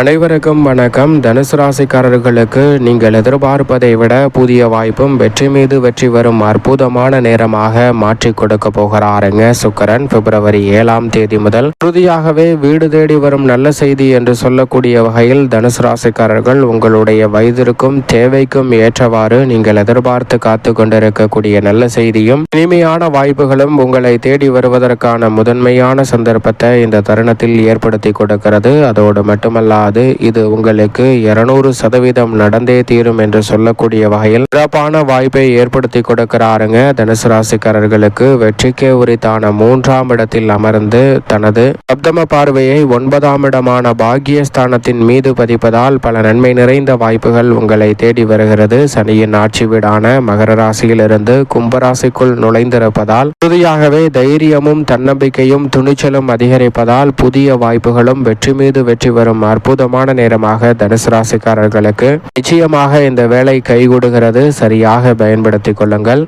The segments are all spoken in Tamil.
அனைவருக்கும் வணக்கம். தனுசு ராசிக்காரர்களுக்கு நீங்கள் எதிர்பார்ப்பதை விட புதிய வாய்ப்பும் வெற்றி மீது வெற்றி வரும் அற்புதமான நேரமாக மாற்றி கொடுக்க போகிறாருங்க. சுக்கரன் பிப்ரவரி ஏழாம் தேதி முதல் உறுதியாகவே வீடு தேடி வரும் நல்ல செய்தி என்று சொல்லக்கூடிய வகையில் தனுசு ராசிக்காரர்கள் உங்களுடைய வயதிற்கும் தேவைக்கும் ஏற்றவாறு நீங்கள் எதிர்பார்த்து காத்து கொண்டிருக்கக்கூடிய நல்ல செய்தியும் இனிமையான வாய்ப்புகளும் உங்களை தேடி வருவதற்கான முதன்மையான சந்தர்ப்பத்தை இந்த தருணத்தில் ஏற்படுத்தி கொடுக்கிறது. அதோடு மட்டுமல்லாது இது உங்களுக்கு இருநூறு சதவீதம் நடந்தே தீரும் என்று சொல்லக்கூடிய வகையில் சிறப்பான வாய்ப்பை ஏற்படுத்தி கொடுக்கிறாருங்க. தனுசு ராசிக்காரர்களுக்கு வெற்றிக்கே உரித்தான மூன்றாம் இடத்தில் அமர்ந்து தனது சப்தம பார்வையை ஒன்பதாம் இடமான பாக்கியஸ்தானத்தின் மீது பதிப்பதால் பல நன்மை நிறைந்த வாய்ப்புகள் உங்களை தேடி வருகிறது. சனியின் ஆட்சி வீடான மகர ராசியிலிருந்து கும்பராசிக்குள் நுழைந்திருப்பதால் உறுதியாகவே தைரியமும் தன்னம்பிக்கையும் துணிச்சலும் அதிகரிப்பதால் புதிய வாய்ப்புகளும் வெற்றி மீது வெற்றி வரும் அற்புதமான நேரமாக தனுசு ராசிக்காரர்களுக்கு நிச்சயமாக இந்த வேலை கைகூடுகிறது. சரியாக பயன்படுத்திக் கொள்ளுங்கள்.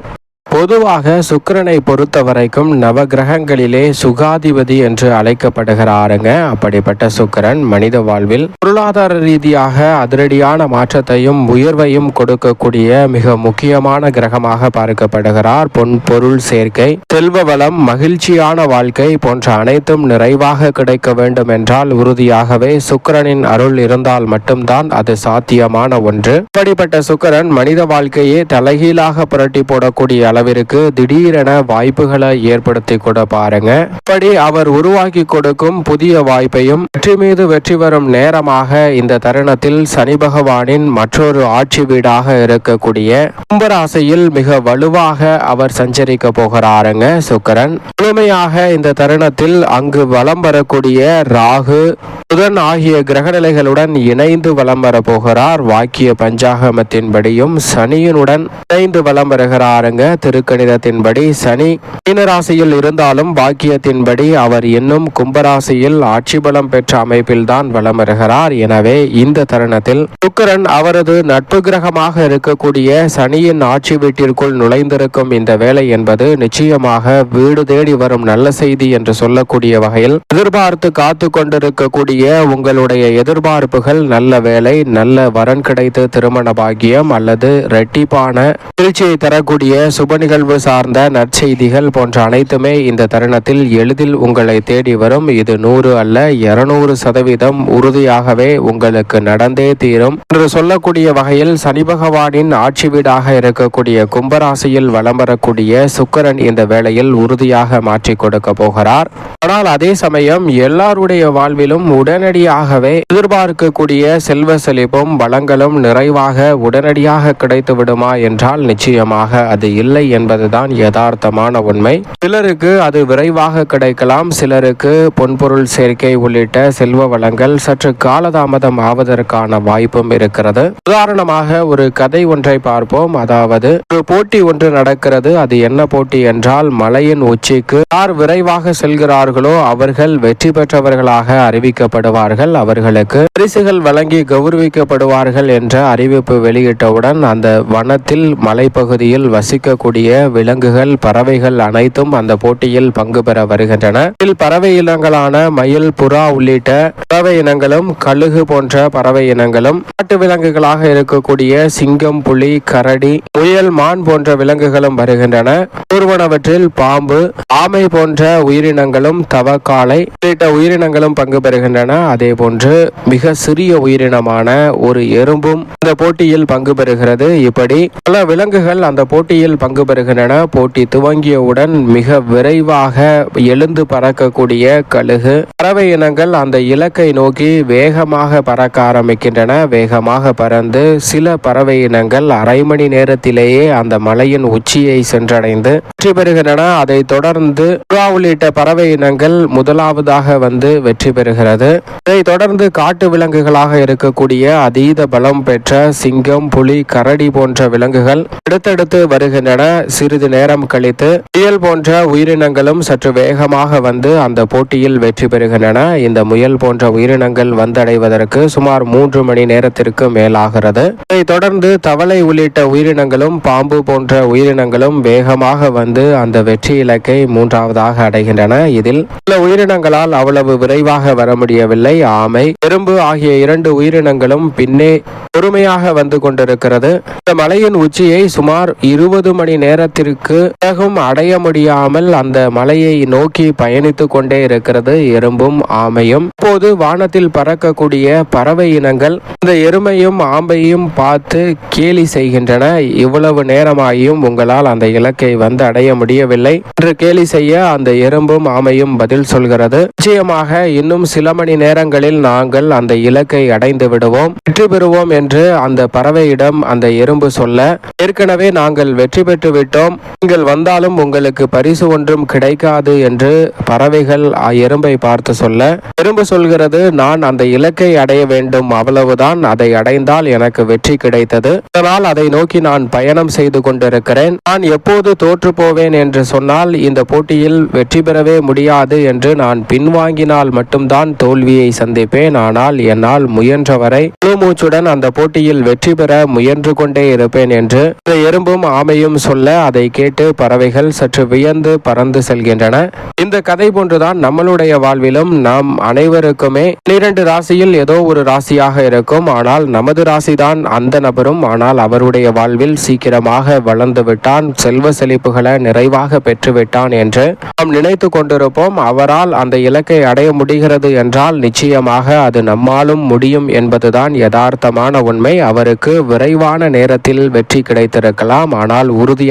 பொதுவாக சுக்கிரனை பொறுத்த வரைக்கும் நவகிரகங்களிலே சுகாதிபதி என்று அழைக்கப்படுகிறாருங்க. அப்படிப்பட்ட சுக்கரன் மனித வாழ்வில் பொருளாதார ரீதியாக அதிரடியான மாற்றத்தையும் உயர்வையும் கொடுக்கக்கூடிய மிக முக்கியமான கிரகமாக பார்க்கப்படுகிறார். பொன் பொருள் சேர்க்கை செல்வ வளம் மகிழ்ச்சியான வாழ்க்கை போன்ற அனைத்தும் நிறைவாக கிடைக்க வேண்டும் என்றால் உறுதியாகவே சுக்கிரனின் அருள் இருந்தால் மட்டும்தான் அது சாத்தியமான ஒன்று. அப்படிப்பட்ட சுக்கிரன் மனித வாழ்க்கையே தலைகீழாக புரட்டி போடக்கூடிய அளவிற்கு திடீரென வாய்ப்புகளை ஏற்படுத்தி கூட பாருங்க. இப்படி அவர் உருவாக்கி கொடுக்கும் புதிய வாய்ப்பையும் வெற்றி மீது வெற்றி வரும் நேரமாக இந்த தருணத்தில் சனி பகவானின் மற்றொரு ஆட்சி வீடாக இருக்கக்கூடிய கும்பராசியில் மிக வலுவாக அவர் சஞ்சரிக்க போகிறாருங்க சுக்கரன். முழுமையாக இந்த தருணத்தில் அங்கு வலம் வரக்கூடிய ராகு புதன் ஆகிய கிரகநிலைகளுடன் இணைந்து வலம் வர போகிறார். வாக்கிய பஞ்சாகமத்தின்படியும் சனியனுடன் இணைந்து வலம் வருகிறாருங்க. திருக்கணிதத்தின்படி சனி மீனராசியில் இருந்தாலும் பாக்கியத்தின்படி அவர் இன்னும் கும்பராசியில் ஆட்சி பலம் பெற்ற அமைப்பில்தான் வலம் வருகிறார் எனவே இந்த தருணத்தில் சுக்கரன் அவரது நட்பு கிரகமாக இருக்கக்கூடிய சனியின் ஆட்சி வீட்டிற்குள் நுழைந்திருக்கும் இந்த வேலை என்பது நிச்சயமாக வீடு தேடி வரும் நல்ல செய்தி என்று சொல்லக்கூடிய வகையில் எதிர்பார்த்து காத்து கொண்டிருக்கக்கூடிய உங்களுடைய எதிர்பார்ப்புகள் நல்ல வேலை நல்ல வரன் கிடைத்து திருமண பாக்கியம் அல்லது ரெட்டிப்பான திருச்சியை தரக்கூடிய சுபனி நிகழ்வு சார்ந்த நற்செய்திகள் போன்ற அனைத்துமே இந்த தருணத்தில் எளிதில் உங்களை தேடி வரும். இது நூறு அல்ல இருநூறு சதவீதம் உறுதியாகவே உங்களுக்கு நடந்தே தீரும். என்று சொல்லக்கூடிய வகையில் சனி பகவானின் ஆட்சி வீடாக இருக்கக்கூடிய கும்பராசியில் வலம் வரக்கூடிய சுக்கரன் இந்த வேளையில் உறுதியாக மாற்றி கொடுக்க போகிறார். ஆனால் அதே சமயம் எல்லாருடைய வாழ்விலும் உடனடியாகவே எதிர்பார்க்கக்கூடிய செல்வ செழிப்பும் வளங்களும் நிறைவாக உடனடியாக கிடைத்து விடுமா என்றால் நிச்சயமாக அது இல்லை. என்பதுதான் யதார்த்தமான உண்மை. சிலருக்கு அது விரைவாக கிடைக்கலாம் சிலருக்கு பொன்பொருள் சேர்க்கை உள்ளிட்ட செல்வ வளங்கள் சற்று காலதாமதம் ஆவதற்கான வாய்ப்பும் இருக்கிறது. உதாரணமாக ஒரு கதை ஒன்றை பார்ப்போம். அதாவது ஒரு போட்டி ஒன்று நடக்கிறது. அது என்ன போட்டி என்றால் மலையின் உச்சிக்கு யார் விரைவாக செல்கிறார்களோ அவர்கள் வெற்றி பெற்றவர்களாக அறிவிக்கப்படுவார்கள். அவர்களுக்கு பரிசுகள் வழங்கி கௌரவிக்கப்படுவார்கள் என்ற அறிவிப்பு வெளியிட்டவுடன் அந்த வனத்தில் மலைப்பகுதியில் வசிக்கக்கூடிய விலங்குகள் பறவைகள் அனைத்தும் அந்த போட்டியில் பங்கு பெற வருகின்றன. இதில் பறவை இனங்களான மயில் புறா உள்ளிட்ட பறவை இனங்களும் கழுகு போன்ற பறவை இனங்களும் காட்டு விலங்குகளாக இருக்கக்கூடிய சிங்கம் புலி கரடி முயல் மான் போன்ற விலங்குகளும் வருகின்றன. ஊர்வனவற்றில் பாம்பு ஆமை போன்ற உயிரினங்களும் தவக்காலை உள்ளிட்ட உயிரினங்களும் பங்கு பெறுகின்றன. அதே போன்று மிக சிறிய உயிரினமான ஒரு எறும்பும் இந்த போட்டியில் பங்கு பெறுகிறது. இப்படி பல விலங்குகள் அந்த போட்டியில் பங்கு பெறுகின்றன. போட்டி துவங்கியவுடன் மிக விரைவாக எழுந்து பறக்கக்கூடிய கழுகு. பறவை இனங்கள் அந்த இலக்கை நோக்கி வேகமாக பறக்க ஆரம்பிக்கின்றன. வேகமாக பறந்து சில பறவை இனங்கள் அரை மணி நேரத்திலேயே அந்த மலையின் உச்சியை சென்றடைந்து வெற்றி பெறுகின்றன. அதைத் தொடர்ந்து புறா உள்ளிட்ட பறவை இனங்கள் முதலாவதாக வந்து வெற்றி பெறுகிறது. இதைத் தொடர்ந்து காட்டு விலங்குகளாக இருக்கக்கூடிய அதீத பலம் பெற்ற சிங்கம் புலி கரடி போன்ற விலங்குகள் அடுத்தடுத்து வருகின்றன. சிறிது நேரம் கழித்து முயல் போன்ற உயிரினங்களும் சற்று வேகமாக வந்து அந்த போட்டியில் வெற்றி பெறுகின்றன. இந்த முயல் போன்ற உயிரினங்கள் வந்தடைவதற்கு சுமார் மூன்று மணி நேரத்திற்கு மேலாகிறது. இதைத் தொடர்ந்து தவளை உள்ளிட்ட உயிரினங்களும் பாம்பு போன்ற உயிரினங்களும் வேகமாக வந்து அந்த வெற்றி இலக்கை மூன்றாவதாக அடைகின்றன. இதில் சில உயிரினங்களால் அவ்வளவு விரைவாக வர முடியவில்லை. ஆமை எறும்பு ஆகிய இரண்டு உயிரினங்களும் பின்னே பொறுமையாக வந்து கொண்டிருக்கிறது. இந்த மலையின் உச்சியை சுமார் இருபது மணி நேரத்திற்கு வேகம் அடைய முடியாமல் அந்த மலையை நோக்கி பயணித்துக் கொண்டே இருக்கிறது எறும்பும் ஆமையும். இப்போது வானத்தில் பறக்கக்கூடிய பறவை இனங்கள் இந்த எருமையும் ஆம்பையும் பார்த்து கேலி செய்கின்றன. இவ்வளவு நேரமாகியும் உங்களால் அந்த இலக்கை வந்து அடைய முடியவில்லை என்று கேலி செய்ய அந்த எறும்பும் ஆமையும் பதில் சொல்கிறது. நிச்சயமாக இன்னும் சில மணி நேரங்களில் நாங்கள் அந்த இலக்கை அடைந்து விடுவோம். வெற்றி பெறுவோம் என்று அந்த பறவையிடம் அந்த எறும்பு சொல்ல ஏற்கனவே நாங்கள் வெற்றி பெற்று விட்டோம். நீங்கள் வந்தாலும் உங்களுக்கு பரிசு ஒன்றும் கிடைக்காது என்று பறவைகள் எறும்பை பார்த்து சொல்ல எறும்பு சொல்கிறது நான் அந்த இலக்கை அடைய வேண்டும். அவ்வளவுதான். அதை அடைந்தால் எனக்கு வெற்றி கிடைத்தது. அதனால் அதை நோக்கி நான் பயணம் செய்து கொண்டிருக்கிறேன். நான் எப்போது தோற்று போவேன் என்று சொன்னால் இந்த போட்டியில் வெற்றி பெறவே முடியாது என்று நான் பின்வாங்கினால் மட்டும்தான் தோல்வியை சந்திப்பேன். ஆனால் என்னால் முயன்றவரை முழு மூச்சுடன் அந்த போட்டியில் வெற்றி பெற முயன்று கொண்டே இருப்பேன் என்று இந்த எறும்பும் ஆமையும் சொல்ல அதை கேட்டு பறவைகள் சற்று வியந்து பறந்து செல்கின்றன. இந்த கதை போன்றுதான் நம்மளுடைய வாழ்விலும் நாம் அனைவருக்குமே பனிரெண்டு ராசியில் ஏதோ ஒரு ராசியாக இருக்கும். ஆனால் நமது ராசிதான் அந்த நபரும். ஆனால் அவருடைய வாழ்வில் சீக்கிரமாக வளர்ந்து விட்டான். செல்வ செழிப்புகளை நிறைவாக பெற்றுவிட்டான் என்று நாம் நினைத்து கொண்டிருப்போம். அவரால் அந்த இலக்கை அடைய முடிகிறது என்றால் நிச்சயமாக அது நம்மாலும் முடியும் என்பதுதான் யதார்த்தமான உண்மை. அவருக்கு விரைவான நேரத்தில் வெற்றி கிடைத்திருக்கலாம். ஆனால்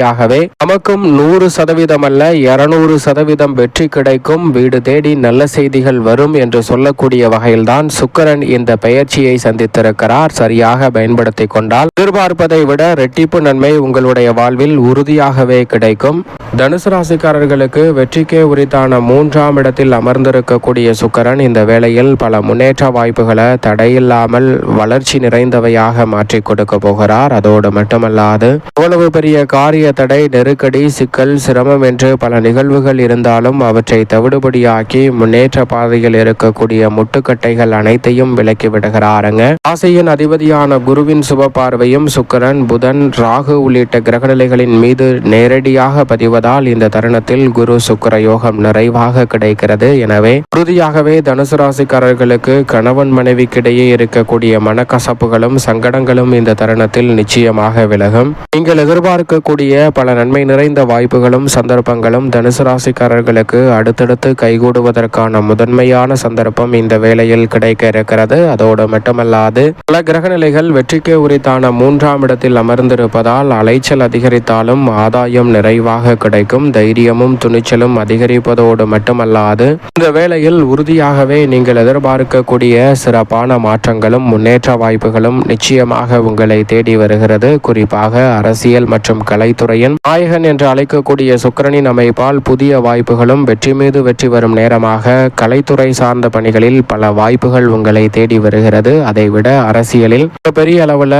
உறுதியாகவே நமக்கும் நூறு சதவீதம் அல்ல இருநூறு சதவீதம் வெற்றி கிடைக்கும் வீடு தேடி நல்ல செய்திகள் வரும் என்று சொல்லக்கூடிய வகையில்தான் சுக்கரன் இந்த பெயர்ச்சியை சந்தித்திருக்கிறார். சரியாக பயன்படுத்தி கொண்டால் எதிர்பார்ப்பதை விட ரெட்டிப்பு நன்மை உங்களுடைய வாழ்வில் உறுதியாகவே கிடைக்கும். தனுசு ராசிக்காரர்களுக்கு வெற்றிக்கே உரித்தான மூன்றாம் இடத்தில் அமர்ந்திருக்கக்கூடிய சுக்கரன் இந்த வேளையில் பல முன்னேற்ற வாய்ப்புகளை தடையில்லாமல் வளர்ச்சி நிறைந்தவையாக மாற்றி கொடுக்க போகிறார். அதோடு மட்டுமல்லாது அவ்வளவு பெரிய காரிய தடை நெருக்கடி சிக்கல் சிரமம் என்று பல நிகழ்வுகள் இருந்தாலும் அவற்றை தவிடுபடியாக்கி முன்னேற்ற பாதையில் இருக்கக்கூடிய முட்டுக்கட்டைகள் அனைத்தையும் விலக்கி விடுகிறாருங்க. ராசியின் அதிபதியான குருவின் சுப பார்வையும் சுக்கரன் புதன் ராகு உள்ளிட்ட கிரகநிலைகளின் மீது நேரடியாக பதிவு பதிவதால் இந்த தருணத்தில் குரு சுக்கிர யோகம் நிறைவாக கிடைக்கிறது. எனவே உறுதியாகவே தனுசு ராசிக்காரர்களுக்கு கணவன் மனைவிக்கிடையே இருக்கக்கூடிய மனக்கசப்புகளும் சங்கடங்களும் இந்த தருணத்தில் நிச்சயமாக விலகும். நீங்கள் எதிர்பார்க்கக்கூடிய பல நன்மை நிறைந்த வாய்ப்புகளும் சந்தர்ப்பங்களும் தனுசு ராசிக்காரர்களுக்கு அடுத்தடுத்து கைகூடுவதற்கான முதன்மையான சந்தர்ப்பம் இந்த வேளையில் கிடைக்க இருக்கிறது. அதோடு மட்டுமல்லாது பல கிரகநிலைகள் வெற்றிக்கு உரித்தான மூன்றாம் இடத்தில் அமர்ந்திருப்பதால் அலைச்சல் அதிகரித்தாலும் ஆதாயம் நிறைவாக கிடைக்கும். தைரியமும் துணிச்சலும் அதிகரிப்பதோடு மட்டுமல்லாது இந்த வேளையில் உறுதியாகவே நீங்கள் எதிர்பார்க்கக்கூடிய சிறப்பான மாற்றங்களும் முன்னேற்ற வாய்ப்புகளும் நிச்சயமாக உங்களை தேடி வருகிறது. குறிப்பாக அரசியல் மற்றும் கலைத்துறையின் நாயகன் என்று அழைக்கக்கூடிய சுக்கிரனின் அமைப்பால் புதிய வாய்ப்புகளும் வெற்றி மீது வெற்றி வரும் நேரமாக கலைத்துறை சார்ந்த பணிகளில் பல வாய்ப்புகள் உங்களை தேடி வருகிறது. அதைவிட அரசியலில் பெரிய அளவில்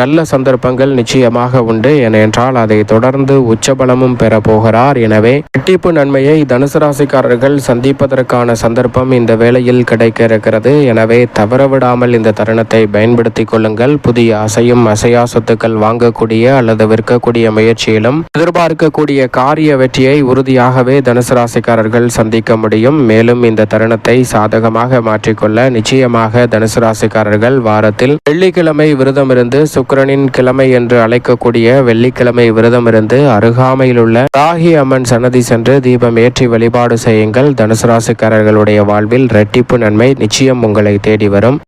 நல்ல சந்தர்ப்பங்கள் நிச்சயமாக உண்டு. ஏனென்றால் அதை தொடர்ந்து உச்சபலமும் பெற போகிறார் எனவே ரெட்டிப்பு நன்மையை தனுசு ராசிக்காரர்கள் சந்திப்பதற்கான சந்தர்ப்பம் இந்த வேளையில் கிடைக்க இருக்கிறது எனவே தவறவிடாமல் இந்த தருணத்தை பயன்படுத்திக் கொள்ளுங்கள். புதிய அசையும் அசையா சொத்துக்கள் வாங்கக்கூடிய அல்லது விற்கக்கூடிய முயற்சியிலும் எதிர்பார்க்கக்கூடிய காரிய வெற்றியை உறுதியாகவே தனுசு ராசிக்காரர்கள் சந்திக்க முடியும். மேலும் இந்த தருணத்தை சாதகமாக மாற்றிக்கொள்ள நிச்சயமாக தனுசு ராசிக்காரர்கள் வாரத்தில் வெள்ளிக்கிழமை விரதமிருந்து சுக்கரனின் கிழமை என்று அழைக்கக்கூடிய வெள்ளிக்கிழமை விரதமிருந்து அருகாமையில் உள்ள ராகி அம்மன் சன்னதி சென்று தீபம் ஏற்றி வழிபாடு செய்யுங்கள். தனுசு ராசிக்காரர்களுடைய வாழ்வில் ரெட்டிப்பு நன்மை நிச்சயம் உங்களை தேடி வரும்.